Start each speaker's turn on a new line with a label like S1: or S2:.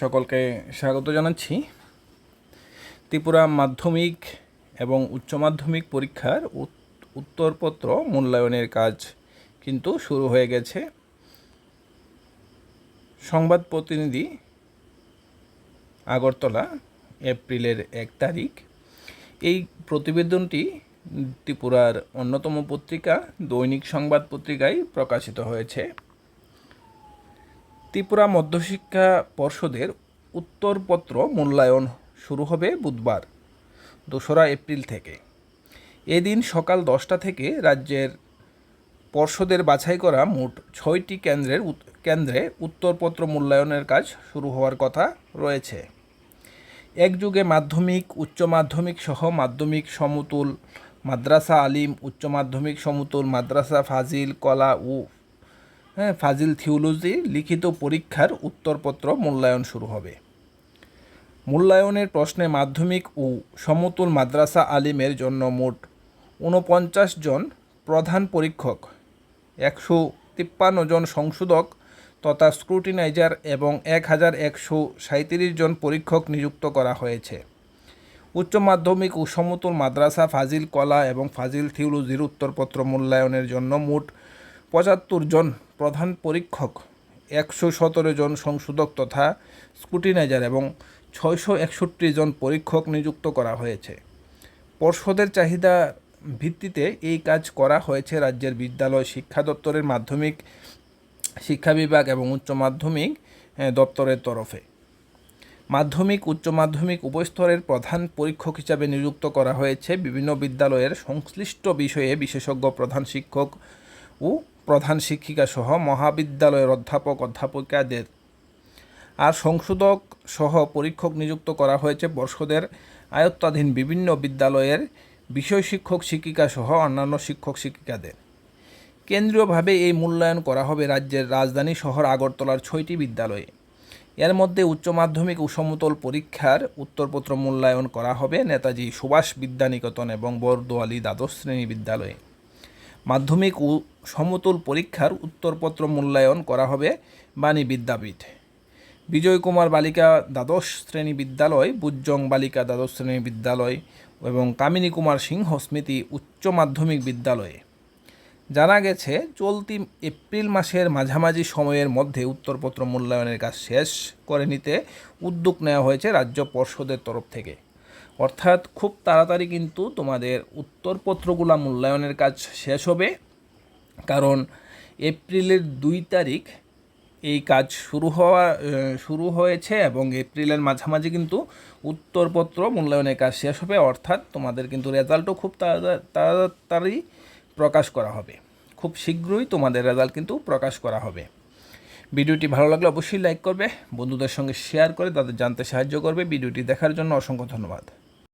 S1: সকলকে স্বাগত জানাচ্ছি। ত্রিপুরা মাধ্যমিক এবং উচ্চ মাধ্যমিক পরীক্ষার উত্তরপত্র মূল্যায়নের কাজ কিন্তু শুরু হয়ে গেছে। সংবাদ প্রতিনিধি আগরতলা, এপ্রিলের এক তারিখ। এই প্রতিবেদনটি ত্রিপুরার অন্যতম পত্রিকা, দৈনিক সংবাদ পত্রিকায় প্রকাশিত হয়েছে। ত্রিপুরা মধ্যশিক্ষা পর্ষদের উত্তরপত্র মূল্যায়ন শুরু হবে বুধবার, দোসরা এপ্রিল থেকে। এদিন সকাল দশটা থেকে রাজ্যের পর্ষদের বাছাই করা মোট ছয়টি কেন্দ্রের কেন্দ্রে উত্তরপত্র মূল্যায়নের কাজ শুরু হওয়ার কথা রয়েছে। এক যুগে মাধ্যমিক, উচ্চ মাধ্যমিক সহ মাধ্যমিক সমতুল মাদ্রাসা আলিম, উচ্চ মাধ্যমিক সমতুল মাদ্রাসা ফাজিল, কলা ও হ্যাঁ ফাজিল থিওলজি লিখিত পরীক্ষার উত্তরপত্র মূল্যায়ন শুরু হবে। মূল্যায়নের প্রশ্নে মাধ্যমিক ও সমতুল মাদ্রাসা আলিমের জন্য মোট ঊনপঞ্চাশ জন প্রধান পরীক্ষক, একশো তিপ্পান্ন জন সংশোধক তথা স্ক্রুটিনাইজার এবং এক হাজার একশো সাঁত্রিশ জন পরীক্ষক নিযুক্ত করা হয়েছে। উচ্চ মাধ্যমিক ও সমতুল মাদ্রাসা ফাজিল কলা এবং ফাজিল থিওলজির উত্তরপত্র মূল্যায়নের জন্য মোট পঁচাত্তর জন প্রধান পরীক্ষক, একশো সতেরো জন সংশোধক তথা স্কুটিনাইজার এবং ছয়শো একষট্টি জন পরীক্ষক নিযুক্ত করা হয়েছে। পর্ষদের চাহিদা ভিত্তিতে এই কাজ করা হয়েছে রাজ্যের বিদ্যালয় শিক্ষা দপ্তরের মাধ্যমিক শিক্ষা বিভাগ এবং উচ্চ মাধ্যমিক দপ্তরের তরফে। মাধ্যমিক, উচ্চ মাধ্যমিক উপস্তরের প্রধান পরীক্ষক হিসাবে নিযুক্ত করা হয়েছে বিভিন্ন বিদ্যালয়ের সংশ্লিষ্ট বিষয়ে বিশেষজ্ঞ প্রধান শিক্ষক ও প্রধান শিক্ষিকা সহ মহাবিদ্যালয়ের অধ্যাপক, অধ্যাপিকাদের আর সংশোধক সহ পরীক্ষক নিযুক্ত করা হয়েছে পর্ষদের আয়ত্তাধীন বিভিন্ন বিদ্যালয়ের বিষয় শিক্ষক শিক্ষিকা সহ অন্যান্য শিক্ষক শিক্ষিকাদের। কেন্দ্রীয়ভাবে এই মূল্যায়ন করা হবে রাজ্যের রাজধানী শহর আগরতলার ছয়টি বিদ্যালয়ে। এর মধ্যে উচ্চ মাধ্যমিক ও সমতল পরীক্ষার উত্তরপত্র মূল্যায়ন করা হবে নেতাজি সুভাষ বিদ্যানিকেতন এবং বরদোয়ালি দ্বাদশ শ্রেণি বিদ্যালয়ে। মাধ্যমিক ও সমতুল পরীক্ষার উত্তরপত্র মূল্যায়ন করা হবে বাণী বিদ্যাপীঠ। বিজয় কুমার বালিকা দ্বাদশ শ্রেণি বিদ্যালয়, বুজ্জং বালিকা দ্বাদশ শ্রেণি বিদ্যালয় এবং কামিনী কুমার সিংহ স্মৃতি উচ্চ মাধ্যমিক বিদ্যালয়ে। জানা গেছে, চলতি এপ্রিল মাসের মাঝামাঝি সময়ের মধ্যে উত্তরপত্র মূল্যায়নের কাজ শেষ করে নিতে উদ্যোগ নেওয়া হয়েছে রাজ্য পর্ষদের তরফ থেকে। অর্থাৎ খুব তাড়াতাড়ি কিন্তু তোমাদের উত্তরপত্রগুলা মূল্যায়নের কাজ শেষ হবে। কারণ এপ্রিলের দুই তারিখ এই কাজ শুরু হওয়া শুরু হয়েছে এবং এপ্রিলের মাঝামাঝি কিন্তু উত্তরপত্র মূল্যায়নের কাজ শেষ হবে। অর্থাৎ তোমাদের কিন্তু রেজাল্টও খুব তাড়া- তাড়াতাড়ি প্রকাশ করা হবে। খুব শীঘ্রই তোমাদের রেজাল্ট কিন্তু প্রকাশ করা হবে। ভিডিওটি ভালো লাগলে অবশ্যই লাইক করবে, বন্ধুদের সঙ্গে শেয়ার করে তাদের জানতে সাহায্য করবে। ভিডিওটি দেখার জন্য অসংখ্য ধন্যবাদ।